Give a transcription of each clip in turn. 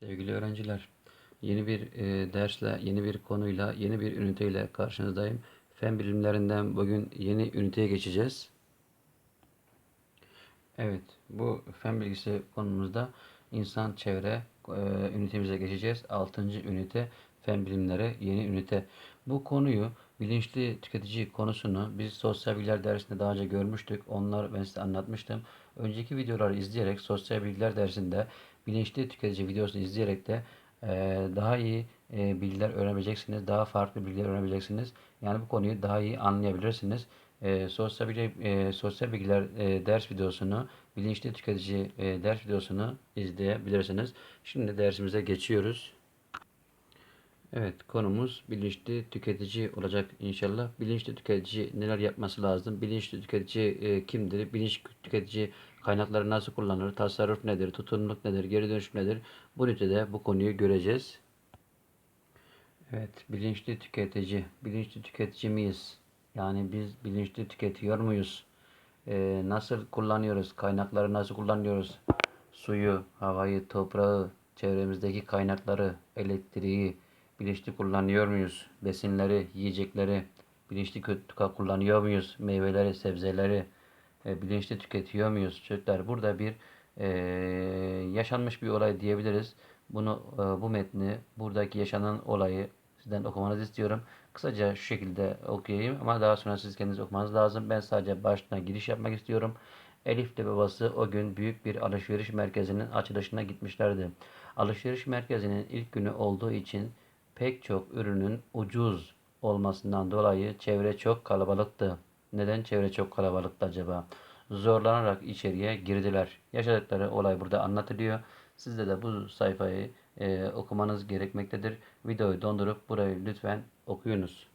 Sevgili öğrenciler, yeni bir e, dersle, yeni bir konuyla, yeni bir üniteyle karşınızdayım. Fen bilimlerinden bugün yeni üniteye geçeceğiz. Evet, bu fen bilgisi konumuzda insan çevre e, ünitemize geçeceğiz. 6. ünite fen bilimleri yeni ünite. Bu konuyu bilinçli tüketici konusunu biz sosyal bilgiler dersinde daha önce görmüştük. Onlar ben size anlatmıştım. Önceki videoları izleyerek sosyal bilgiler dersinde bilinçli tüketici videosunu izleyerek de e, daha iyi e, bilgiler öğrenebileceksiniz. Daha farklı bilgiler öğrenebileceksiniz. Yani bu konuyu daha iyi anlayabilirsiniz. E, sosyal bilgi, e, sosyal bilgiler e, ders videosunu, bilinçli tüketici e, ders videosunu izleyebilirsiniz. Şimdi dersimize geçiyoruz. Evet konumuz bilinçli tüketici olacak inşallah. Bilinçli tüketici neler yapması lazım? Bilinçli tüketici e, kimdir? Bilinçli tüketici kaynakları nasıl kullanır? Tasarruf nedir? Tutumluluk nedir? Geri dönüşüm nedir? Bu ünitede bu konuyu göreceğiz. Evet bilinçli tüketici. Bilinçli tüketici miyiz? Yani biz bilinçli tüketiyor muyuz? E, nasıl kullanıyoruz? Kaynakları nasıl kullanıyoruz? Suyu, havayı, toprağı, çevremizdeki kaynakları, elektriği, bilinçli kullanıyor muyuz? Besinleri, yiyecekleri bilinçli kullanıyor muyuz? Meyveleri, sebzeleri e, bilinçli tüketiyor muyuz? Çocuklar burada bir e, yaşanmış bir olay diyebiliriz. Bunu e, bu metni buradaki yaşanan olayı sizden okumanızı istiyorum. Kısaca şu şekilde okuyayım ama daha sonra siz kendiniz okumanız lazım. Ben sadece başına giriş yapmak istiyorum. Elif ile babası o gün büyük bir alışveriş merkezinin açılışına gitmişlerdi. Alışveriş merkezinin ilk günü olduğu için pek çok ürünün ucuz olmasından dolayı çevre çok kalabalıktı. Neden çevre çok kalabalıktı acaba? Zorlanarak içeriye girdiler. Yaşadıkları olay burada anlatılıyor. Sizde de bu sayfayı e, okumanız gerekmektedir. Videoyu dondurup burayı lütfen okuyunuz.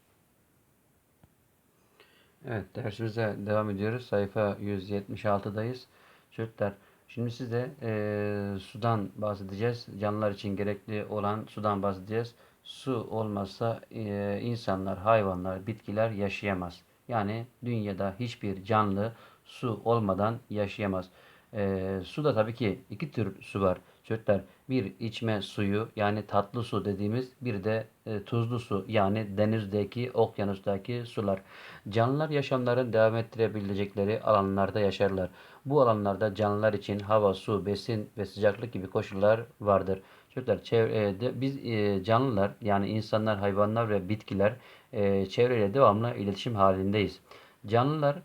Evet dersimize devam ediyoruz. Sayfa 176'dayız. Çocuklar şimdi size e, sudan bahsedeceğiz. Canlılar için gerekli olan sudan bahsedeceğiz. Su olmazsa e, insanlar, hayvanlar, bitkiler yaşayamaz. Yani dünyada hiçbir canlı su olmadan yaşayamaz. E, su da tabii ki iki tür su var. Çocuklar bir içme suyu yani tatlı su dediğimiz bir de e, tuzlu su yani denizdeki, okyanustaki sular. Canlılar yaşamlarını devam ettirebilecekleri alanlarda yaşarlar. Bu alanlarda canlılar için hava, su, besin ve sıcaklık gibi koşullar vardır. Çocuklar çevrede biz e, canlılar yani insanlar, hayvanlar ve bitkiler e, çevreyle devamlı iletişim halindeyiz. Canlılar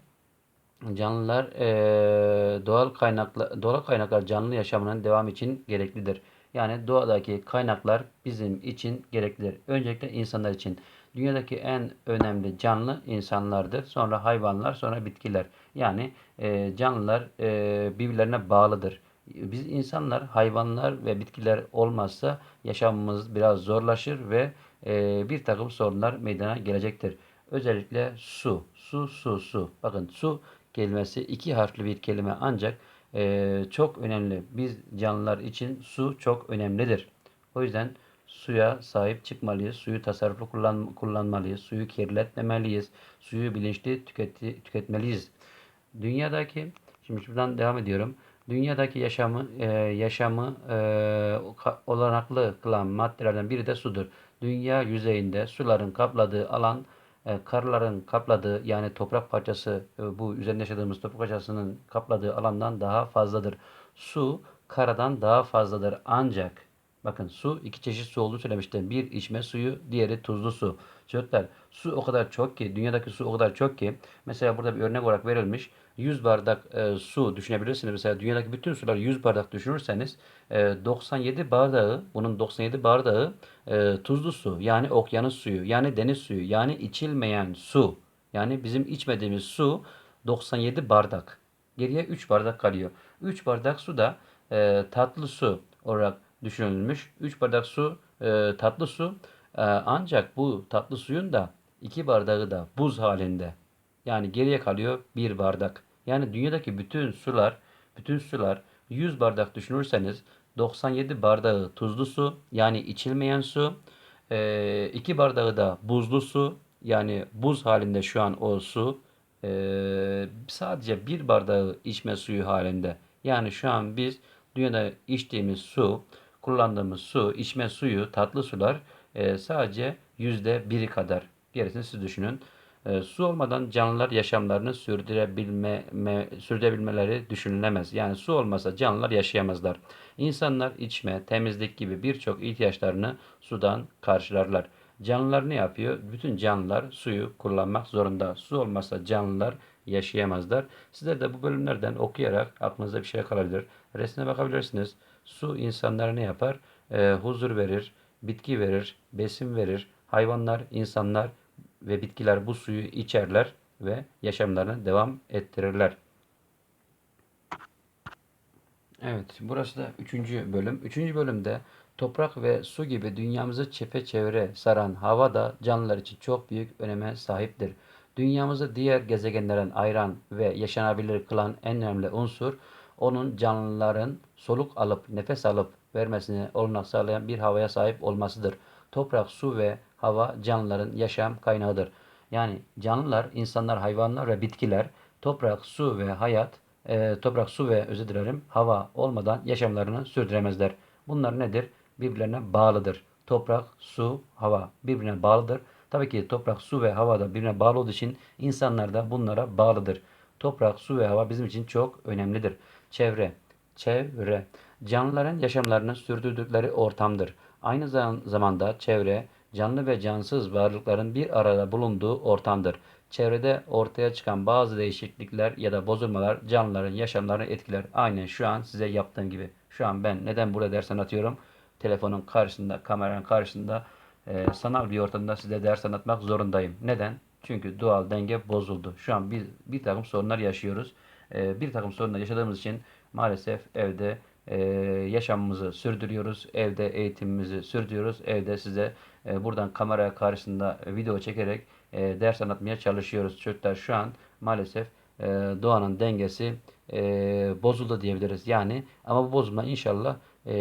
canlılar e, doğal kaynaklar doğal kaynaklar canlı yaşamının devam için gereklidir. Yani doğadaki kaynaklar bizim için gereklidir. Öncelikle insanlar için. Dünyadaki en önemli canlı insanlardır. Sonra hayvanlar, sonra bitkiler. Yani e, canlılar e, birbirlerine bağlıdır. Biz insanlar, hayvanlar ve bitkiler olmazsa yaşamımız biraz zorlaşır ve e, bir takım sorunlar meydana gelecektir. Özellikle su, su, su, su. Bakın su kelimesi iki harfli bir kelime ancak e, çok önemli. Biz canlılar için su çok önemlidir. O yüzden suya sahip çıkmalıyız. Suyu tasarruflu kullan, kullanmalıyız. Suyu kirletmemeliyiz. Suyu bilinçli tüketi, tüketmeliyiz. Dünyadaki, şimdi şuradan devam ediyorum. Dünyadaki yaşamı e, yaşamı e, olanaklı kılan maddelerden biri de sudur. Dünya yüzeyinde suların kapladığı alan e, karların kapladığı yani toprak parçası e, bu üzerinde yaşadığımız toprak parçasının kapladığı alandan daha fazladır. Su karadan daha fazladır ancak bakın su iki çeşit su olduğu söylemiştim. Bir içme suyu, diğeri tuzlu su. Çocuklar su o kadar çok ki dünyadaki su o kadar çok ki mesela burada bir örnek olarak verilmiş. 100 bardak e, su düşünebilirsiniz. Mesela dünyadaki bütün sular 100 bardak düşünürseniz e, 97 bardağı, bunun 97 bardağı e, tuzlu su. Yani okyanus suyu, yani deniz suyu, yani içilmeyen su. Yani bizim içmediğimiz su 97 bardak. Geriye 3 bardak kalıyor. 3 bardak su da e, tatlı su olarak düşünülmüş. 3 bardak su e, tatlı su. E, ancak bu tatlı suyun da 2 bardağı da buz halinde. Yani geriye kalıyor 1 bardak. Yani dünyadaki bütün sular, bütün sular 100 bardak düşünürseniz 97 bardağı tuzlu su yani içilmeyen su, 2 e, bardağı da buzlu su yani buz halinde şu an o su, e, sadece bir bardağı içme suyu halinde. Yani şu an biz dünyada içtiğimiz su kullandığımız su, içme suyu, tatlı sular e, sadece yüzde biri kadar. Gerisini siz düşünün. E, su olmadan canlılar yaşamlarını sürdürebilme, me, sürdürebilmeleri düşünülemez. Yani su olmasa canlılar yaşayamazlar. İnsanlar içme, temizlik gibi birçok ihtiyaçlarını sudan karşılarlar. Canlılar ne yapıyor? Bütün canlılar suyu kullanmak zorunda. Su olmasa canlılar yaşayamazlar. Sizler de bu bölümlerden okuyarak aklınızda bir şey kalabilir. Resme bakabilirsiniz. Su insanlara ne yapar? Ee, huzur verir, bitki verir, besin verir. Hayvanlar, insanlar ve bitkiler bu suyu içerler ve yaşamlarını devam ettirirler. Evet, burası da üçüncü bölüm. Üçüncü bölümde toprak ve su gibi dünyamızı çepeçevre saran hava da canlılar için çok büyük öneme sahiptir. Dünyamızı diğer gezegenlerden ayıran ve yaşanabilir kılan en önemli unsur, onun canlıların soluk alıp nefes alıp vermesine olanak sağlayan bir havaya sahip olmasıdır. Toprak, su ve hava canlıların yaşam kaynağıdır. Yani canlılar, insanlar, hayvanlar ve bitkiler toprak, su ve hayat, e, toprak, su ve özür dilerim, hava olmadan yaşamlarını sürdüremezler. Bunlar nedir? Birbirlerine bağlıdır. Toprak, su, hava birbirine bağlıdır. Tabii ki toprak, su ve hava da birbirine bağlı olduğu için insanlar da bunlara bağlıdır. Toprak, su ve hava bizim için çok önemlidir. Çevre, çevre canlıların yaşamlarını sürdürdükleri ortamdır. Aynı zamanda çevre canlı ve cansız varlıkların bir arada bulunduğu ortamdır. Çevrede ortaya çıkan bazı değişiklikler ya da bozulmalar canlıların yaşamlarını etkiler. Aynen şu an size yaptığım gibi. Şu an ben neden burada ders anlatıyorum? Telefonun karşısında, kameranın karşısında e, sanal bir ortamda size ders anlatmak zorundayım. Neden? Çünkü doğal denge bozuldu. Şu an bir, bir takım sorunlar yaşıyoruz. E, bir takım sorunlar yaşadığımız için maalesef evde e, yaşamımızı sürdürüyoruz. Evde eğitimimizi sürdürüyoruz. Evde size e, buradan kamera karşısında video çekerek e, ders anlatmaya çalışıyoruz. Çocuklar şu an maalesef e, doğanın dengesi e, bozuldu diyebiliriz. Yani ama bu bozulma inşallah e,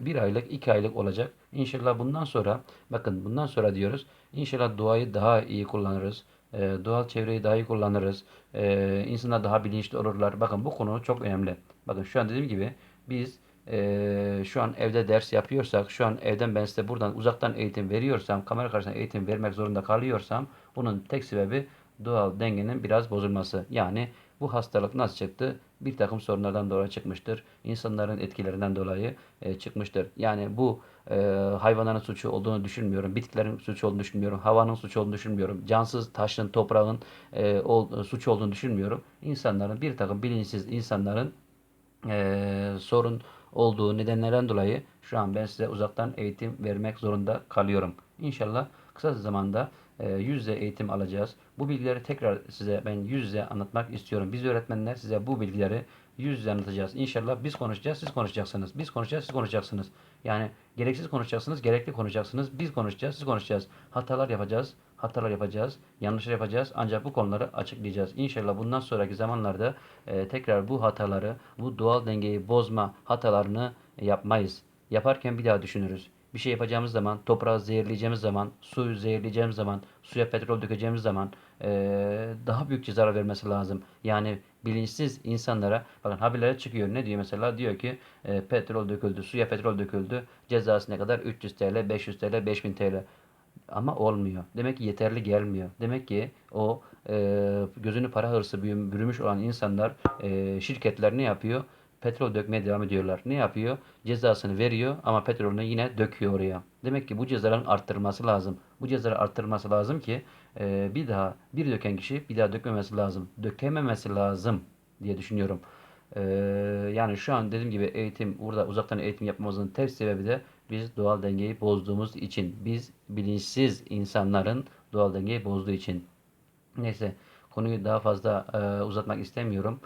bir aylık, iki aylık olacak. İnşallah bundan sonra bakın bundan sonra diyoruz. İnşallah doğayı daha iyi kullanırız. E, doğal çevreyi daha iyi kullanırız. E, insanlar daha bilinçli olurlar. Bakın bu konu çok önemli. Bakın şu an dediğim gibi biz e, şu an evde ders yapıyorsak, şu an evden ben size buradan uzaktan eğitim veriyorsam, kamera karşısında eğitim vermek zorunda kalıyorsam bunun tek sebebi doğal dengenin biraz bozulması. Yani bu hastalık nasıl çıktı? Bir takım sorunlardan dolayı çıkmıştır. İnsanların etkilerinden dolayı e, çıkmıştır. Yani bu e, hayvanların suçu olduğunu düşünmüyorum. Bitkilerin suçu olduğunu düşünmüyorum. Havanın suçu olduğunu düşünmüyorum. Cansız taşın, toprağın e, ol, suçu olduğunu düşünmüyorum. İnsanların bir takım bilinçsiz insanların e, sorun olduğu nedenlerden dolayı şu an ben size uzaktan eğitim vermek zorunda kalıyorum. İnşallah kısa zamanda e, yüz yüze eğitim alacağız. Bu bilgileri tekrar size ben yüz yüze anlatmak istiyorum. Biz öğretmenler size bu bilgileri yüz yüze anlatacağız. İnşallah biz konuşacağız, siz konuşacaksınız. Biz konuşacağız, siz konuşacaksınız. Yani gereksiz konuşacaksınız, gerekli konuşacaksınız. Biz konuşacağız, siz konuşacağız. Hatalar yapacağız, hatalar yapacağız, yanlışlar yapacağız. Ancak bu konuları açıklayacağız. İnşallah bundan sonraki zamanlarda e, tekrar bu hataları, bu doğal dengeyi bozma hatalarını yapmayız. Yaparken bir daha düşünürüz. Bir şey yapacağımız zaman, toprağı zehirleyeceğimiz zaman, suyu zehirleyeceğimiz zaman, suya petrol dökeceğimiz zaman e, daha büyük zarar vermesi lazım. Yani bilinçsiz insanlara bakın haberlere çıkıyor. Ne diyor mesela? Diyor ki e, petrol döküldü, suya petrol döküldü. Cezası ne kadar? 300 TL, 500 TL, 5000 TL. Ama olmuyor. Demek ki yeterli gelmiyor. Demek ki o e, gözünü para hırsı bürümüş olan insanlar, e, şirketler ne yapıyor? Petrol dökmeye devam ediyorlar. Ne yapıyor? Cezasını veriyor ama petrolünü yine döküyor oraya. Demek ki bu cezaların arttırılması lazım. Bu cezaları arttırılması lazım ki e, bir daha bir döken kişi bir daha dökmemesi lazım. Dökememesi lazım diye düşünüyorum. E, yani şu an dediğim gibi eğitim, burada uzaktan eğitim yapmamızın tek sebebi de biz doğal dengeyi bozduğumuz için. Biz bilinçsiz insanların doğal dengeyi bozduğu için. Neyse konuyu daha fazla e, uzatmak istemiyorum.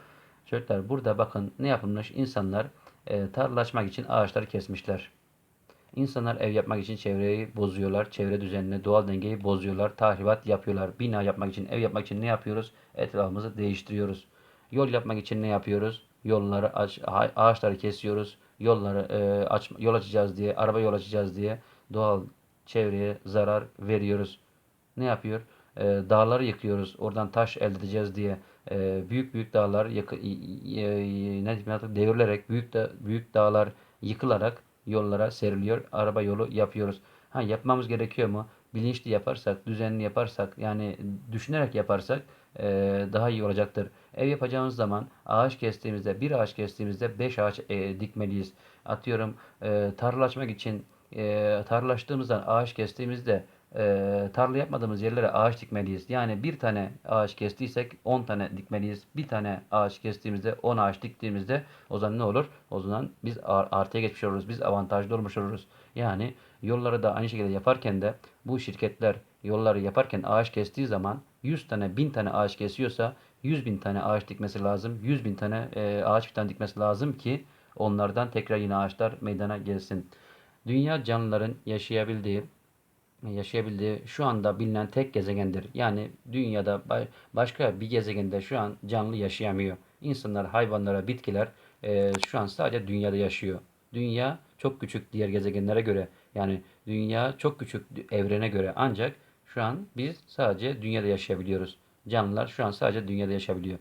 Çocuklar burada bakın ne yapılmış? İnsanlar e, tarlalaşmak için ağaçları kesmişler. İnsanlar ev yapmak için çevreyi bozuyorlar. Çevre düzenini, doğal dengeyi bozuyorlar. Tahribat yapıyorlar. Bina yapmak için, ev yapmak için ne yapıyoruz? Etrafımızı değiştiriyoruz. Yol yapmak için ne yapıyoruz? Yolları aç, ağaçları kesiyoruz. Yolları e, aç, yol açacağız diye, araba yol açacağız diye doğal çevreye zarar veriyoruz. Ne yapıyor? E, dağları yıkıyoruz. Oradan taş elde edeceğiz diye e, büyük büyük dağlar yakı, e, ne diyeyim, devrilerek büyük da büyük dağlar yıkılarak yollara seriliyor. Araba yolu yapıyoruz. Ha yapmamız gerekiyor mu? Bilinçli yaparsak, düzenli yaparsak, yani düşünerek yaparsak eee, daha iyi olacaktır. Ev yapacağımız zaman ağaç kestiğimizde, bir ağaç kestiğimizde beş ağaç eee, dikmeliyiz. Atıyorum eee tarla açmak için eee tarla açtığımızdan ağaç kestiğimizde eee, tarla yapmadığımız yerlere ağaç dikmeliyiz. Yani bir tane ağaç kestiysek 10 tane dikmeliyiz. Bir tane ağaç kestiğimizde 10 ağaç diktiğimizde o zaman ne olur? O zaman biz ar- artıya geçmiş oluruz. Biz avantajlı olmuş oluruz. Yani yolları da aynı şekilde yaparken de bu şirketler yolları yaparken ağaç kestiği zaman 100 tane 1000 tane ağaç kesiyorsa 100 bin tane ağaç dikmesi lazım. 100 bin tane e, ağaç fidan dikmesi lazım ki onlardan tekrar yine ağaçlar meydana gelsin. Dünya canlıların yaşayabildiği yaşayabildiği şu anda bilinen tek gezegendir. Yani dünyada ba- başka bir gezegende şu an canlı yaşayamıyor. İnsanlar, hayvanlara, bitkiler e, şu an sadece dünyada yaşıyor. Dünya çok küçük diğer gezegenlere göre. Yani dünya çok küçük evrene göre. Ancak şu an biz sadece dünyada yaşayabiliyoruz. Canlılar şu an sadece dünyada yaşayabiliyor.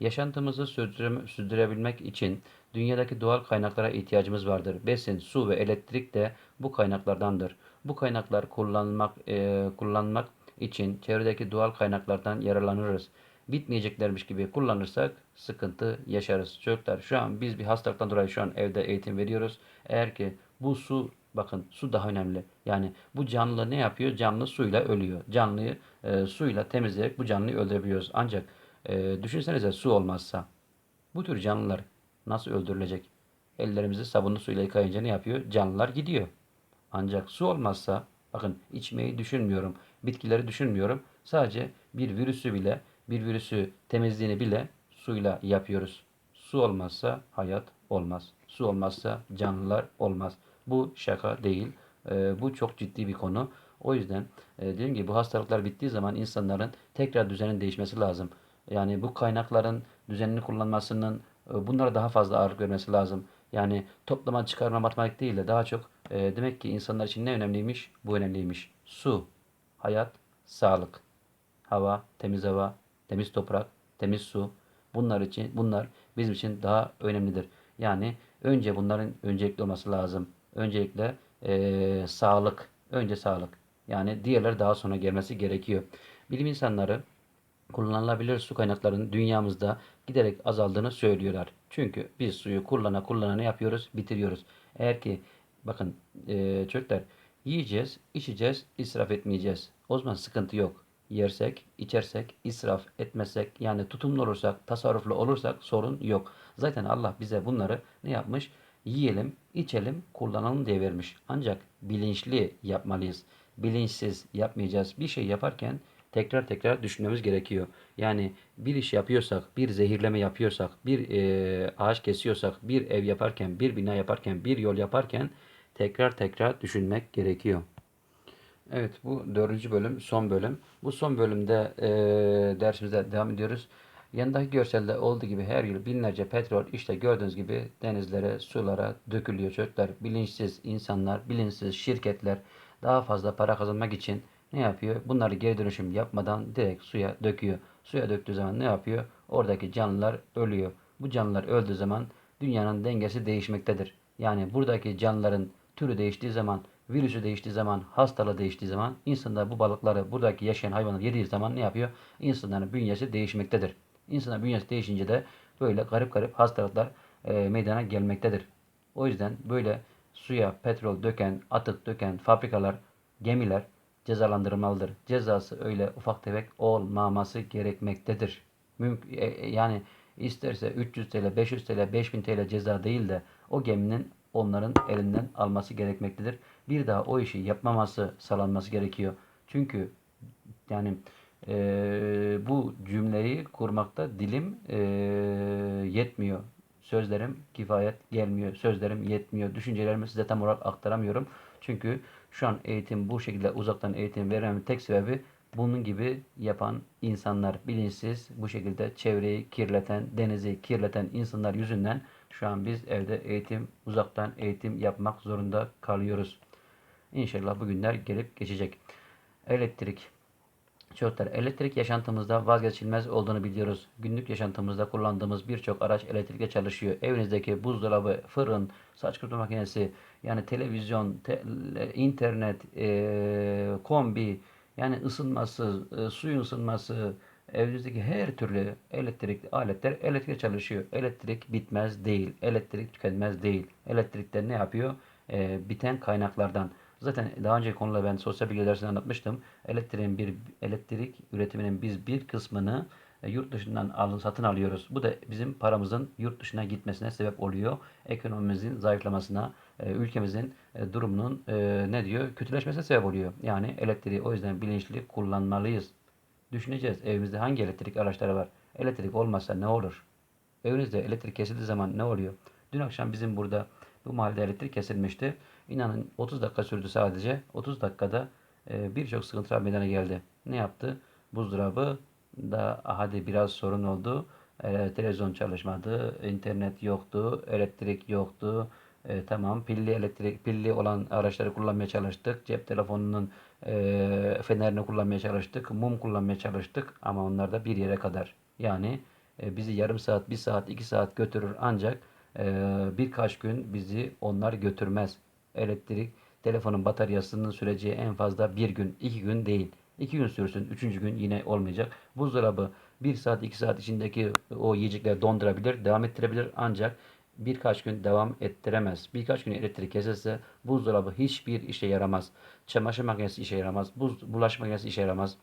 Yaşantımızı sürdüre- sürdürebilmek için dünyadaki doğal kaynaklara ihtiyacımız vardır. Besin, su ve elektrik de bu kaynaklardandır. Bu kaynaklar kullanmak e, kullanmak için çevredeki doğal kaynaklardan yararlanırız. Bitmeyeceklermiş gibi kullanırsak sıkıntı yaşarız. Çocuklar şu an biz bir hastalıktan dolayı şu an evde eğitim veriyoruz. Eğer ki bu su bakın su daha önemli. Yani bu canlı ne yapıyor? Canlı suyla ölüyor. Canlıyı e, suyla temizleyerek bu canlıyı öldürebiliyoruz. Ancak e, düşünsenize su olmazsa bu tür canlılar nasıl öldürülecek? Ellerimizi sabunlu suyla yıkayınca ne yapıyor? Canlılar gidiyor. Ancak su olmazsa, bakın içmeyi düşünmüyorum, bitkileri düşünmüyorum. Sadece bir virüsü bile, bir virüsü temizliğini bile suyla yapıyoruz. Su olmazsa hayat olmaz. Su olmazsa canlılar olmaz. Bu şaka değil. Ee, bu çok ciddi bir konu. O yüzden e, dediğim gibi bu hastalıklar bittiği zaman insanların tekrar düzenin değişmesi lazım. Yani bu kaynakların düzenini kullanmasının e, bunlara daha fazla ağırlık vermesi lazım. Yani toplama, çıkarma, matematik değil de daha çok e, demek ki insanlar için ne önemliymiş? Bu önemliymiş. Su, hayat, sağlık, hava, temiz hava, temiz toprak, temiz su. Bunlar için bunlar bizim için daha önemlidir. Yani önce bunların öncelikli olması lazım. Öncelikle e, sağlık, önce sağlık. Yani diğerleri daha sonra gelmesi gerekiyor. Bilim insanları kullanılabilir su kaynaklarının dünyamızda giderek azaldığını söylüyorlar. Çünkü biz suyu kullana kullana ne yapıyoruz? Bitiriyoruz. Eğer ki bakın e, çocuklar yiyeceğiz, içeceğiz, israf etmeyeceğiz. O zaman sıkıntı yok. Yersek, içersek, israf etmezsek yani tutumlu olursak, tasarruflu olursak sorun yok. Zaten Allah bize bunları ne yapmış? Yiyelim, içelim, kullanalım diye vermiş. Ancak bilinçli yapmalıyız. Bilinçsiz yapmayacağız. Bir şey yaparken tekrar tekrar düşünmemiz gerekiyor. Yani bir iş yapıyorsak, bir zehirleme yapıyorsak, bir e, ağaç kesiyorsak, bir ev yaparken, bir bina yaparken, bir yol yaparken tekrar tekrar düşünmek gerekiyor. Evet bu dördüncü bölüm son bölüm. Bu son bölümde e, dersimize devam ediyoruz. Yanındaki görselde olduğu gibi her yıl binlerce petrol işte gördüğünüz gibi denizlere, sulara dökülüyor çocuklar. Bilinçsiz insanlar, bilinçsiz şirketler daha fazla para kazanmak için ne yapıyor? Bunları geri dönüşüm yapmadan direkt suya döküyor. Suya döktüğü zaman ne yapıyor? Oradaki canlılar ölüyor. Bu canlılar öldüğü zaman dünyanın dengesi değişmektedir. Yani buradaki canlıların türü değiştiği zaman, virüsü değiştiği zaman, hastalığı değiştiği zaman insanlar bu balıkları, buradaki yaşayan hayvanları yediği zaman ne yapıyor? İnsanların bünyesi değişmektedir. İnsanların bünyesi değişince de böyle garip garip hastalıklar e, meydana gelmektedir. O yüzden böyle suya petrol döken, atık döken fabrikalar, gemiler cezalandırılmalıdır. Cezası öyle ufak tefek olmaması gerekmektedir. Mümk e, e, yani isterse 300 TL, 500 TL, 5000 TL ceza değil de o geminin onların elinden alması gerekmektedir. Bir daha o işi yapmaması sağlanması gerekiyor. Çünkü yani e, bu cümleyi kurmakta dilim e, yetmiyor. Sözlerim kifayet gelmiyor. Sözlerim yetmiyor. Düşüncelerimi size tam olarak aktaramıyorum. Çünkü şu an eğitim bu şekilde uzaktan eğitim vermemin tek sebebi bunun gibi yapan insanlar bilinçsiz bu şekilde çevreyi kirleten, denizi kirleten insanlar yüzünden şu an biz evde eğitim, uzaktan eğitim yapmak zorunda kalıyoruz. İnşallah bu günler gelip geçecek. Elektrik. Çocuklar elektrik yaşantımızda vazgeçilmez olduğunu biliyoruz. Günlük yaşantımızda kullandığımız birçok araç elektrikle çalışıyor. Evinizdeki buzdolabı, fırın, saç kurutma makinesi, yani televizyon, te- internet, eee, kombi, yani ısınması, e, suyun ısınması, evinizdeki her türlü elektrikli aletler elektrikle çalışıyor. Elektrik bitmez değil, elektrik tükenmez değil. Elektrikler ne yapıyor? Eee, biten kaynaklardan. Zaten daha önce konuda ben sosyal bilgi dersinde anlatmıştım. Elektriğin bir elektrik üretiminin biz bir kısmını e, yurt dışından alın, satın alıyoruz. Bu da bizim paramızın yurt dışına gitmesine sebep oluyor. Ekonomimizin zayıflamasına, e, ülkemizin e, durumunun ne diyor? Kötüleşmesine sebep oluyor. Yani elektriği o yüzden bilinçli kullanmalıyız. Düşüneceğiz evimizde hangi elektrik araçları var? Elektrik olmazsa ne olur? Evinizde elektrik kesildiği zaman ne oluyor? Dün akşam bizim burada bu mahallede elektrik kesilmişti. İnanın 30 dakika sürdü sadece. 30 dakikada e, birçok sıkıntılar meydana geldi. Ne yaptı? Buzdolabı da hadi biraz sorun oldu. E, televizyon çalışmadı, internet yoktu, elektrik yoktu. E, tamam pilli elektrik pilli olan araçları kullanmaya çalıştık. Cep telefonunun e, fenerini kullanmaya çalıştık. Mum kullanmaya çalıştık ama onlar da bir yere kadar. Yani e, bizi yarım saat, bir saat, iki saat götürür ancak e, birkaç gün bizi onlar götürmez. Elektrik, telefonun bataryasının süreceği en fazla bir gün, iki gün değil. İki gün sürsün, üçüncü gün yine olmayacak. Buzdolabı bir saat, iki saat içindeki o yiyecekleri dondurabilir, devam ettirebilir ancak birkaç gün devam ettiremez. Birkaç gün elektrik kesilse buzdolabı hiçbir işe yaramaz. Çamaşır makinesi işe yaramaz. Buz, bulaşık makinesi işe yaramaz.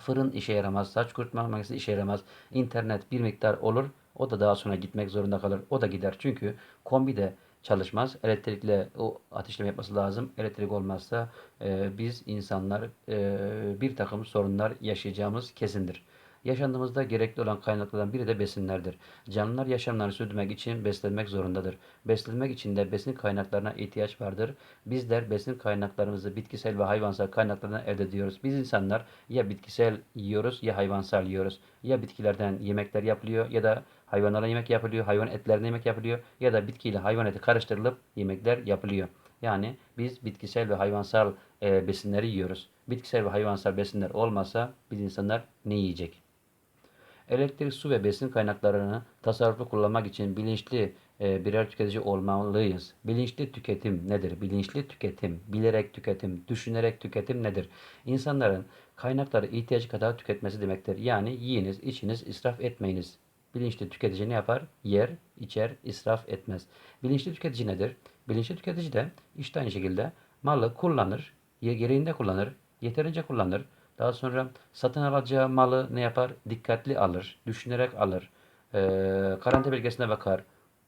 Fırın işe yaramaz. Saç kurutma makinesi işe yaramaz. İnternet bir miktar olur. O da daha sonra gitmek zorunda kalır. O da gider. Çünkü kombi de çalışmaz. Elektrikle o ateşleme yapması lazım. Elektrik olmazsa e, biz insanlar e, bir takım sorunlar yaşayacağımız kesindir. Yaşantımızda gerekli olan kaynaklardan biri de besinlerdir. Canlılar yaşamlarını sürdürmek için beslenmek zorundadır. Beslenmek için de besin kaynaklarına ihtiyaç vardır. Bizler besin kaynaklarımızı bitkisel ve hayvansal kaynaklardan elde ediyoruz. Biz insanlar ya bitkisel yiyoruz ya hayvansal yiyoruz. Ya bitkilerden yemekler yapılıyor ya da hayvanlara yemek yapılıyor, hayvan etlerine yemek yapılıyor ya da bitkiyle hayvan eti karıştırılıp yemekler yapılıyor. Yani biz bitkisel ve hayvansal e, besinleri yiyoruz. Bitkisel ve hayvansal besinler olmasa biz insanlar ne yiyecek? Elektrik, su ve besin kaynaklarını tasarruflu kullanmak için bilinçli e, birer tüketici olmalıyız. Bilinçli tüketim nedir? Bilinçli tüketim, bilerek tüketim, düşünerek tüketim nedir? İnsanların kaynakları ihtiyacı kadar tüketmesi demektir. Yani yiyiniz, içiniz, israf etmeyiniz. Bilinçli tüketici ne yapar? Yer, içer, israf etmez. Bilinçli tüketici nedir? Bilinçli tüketici de işte aynı şekilde malı kullanır, gereğinde kullanır, yeterince kullanır. Daha sonra satın alacağı malı ne yapar? Dikkatli alır, düşünerek alır. Ee, garanti belgesine bakar.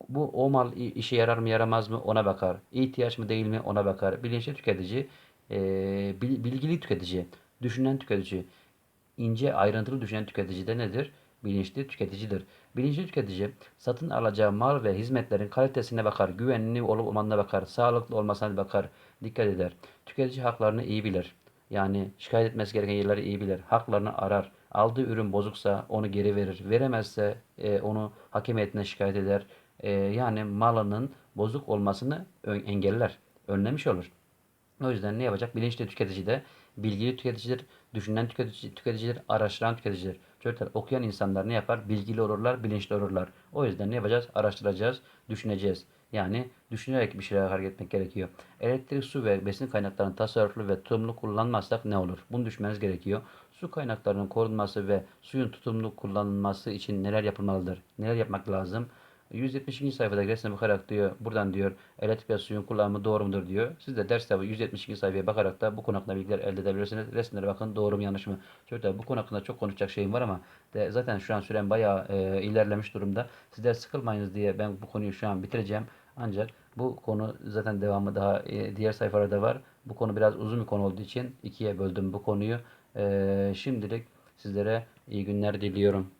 Bu o mal işe yarar mı yaramaz mı ona bakar. İhtiyaç mı değil mi ona bakar. Bilinçli tüketici, e, bilgili tüketici, düşünen tüketici, ince ayrıntılı düşünen tüketici de nedir? Bilinçli tüketicidir. Bilinçli tüketici satın alacağı mal ve hizmetlerin kalitesine bakar, güvenli olup olmadığına bakar, sağlıklı olmasına bakar, dikkat eder. Tüketici haklarını iyi bilir. Yani şikayet etmesi gereken yerleri iyi bilir. Haklarını arar. Aldığı ürün bozuksa onu geri verir. Veremezse e, onu hakem heyetine şikayet eder. E, yani malının bozuk olmasını engeller. Önlemiş olur. O yüzden ne yapacak? Bilinçli tüketici de bilgili tüketicidir, düşünen tüketici, tüketicidir, araştıran tüketicidir. Çocuklar okuyan insanlar ne yapar? Bilgili olurlar, bilinçli olurlar. O yüzden ne yapacağız? Araştıracağız, düşüneceğiz. Yani düşünerek bir şeyler hareket etmek gerekiyor. Elektrik, su ve besin kaynaklarını tasarruflu ve tutumlu kullanmazsak ne olur? Bunu düşünmeniz gerekiyor. Su kaynaklarının korunması ve suyun tutumlu kullanılması için neler yapılmalıdır? Neler yapmak lazım? 172. sayfada resme bakarak diyor, buradan diyor elektrik ve suyun kullanımı doğru mudur diyor. Siz de ders kitabı 172. sayfaya bakarak da bu konu hakkında bilgiler elde edebilirsiniz. Resimlere bakın doğru mu yanlış mı? Çocuklar bu konu hakkında çok konuşacak şeyim var ama de, zaten şu an süren bayağı e, ilerlemiş durumda. Sizler sıkılmayınız diye ben bu konuyu şu an bitireceğim. Ancak bu konu zaten devamı daha e, diğer sayfalarda var. Bu konu biraz uzun bir konu olduğu için ikiye böldüm bu konuyu. E, şimdilik sizlere iyi günler diliyorum.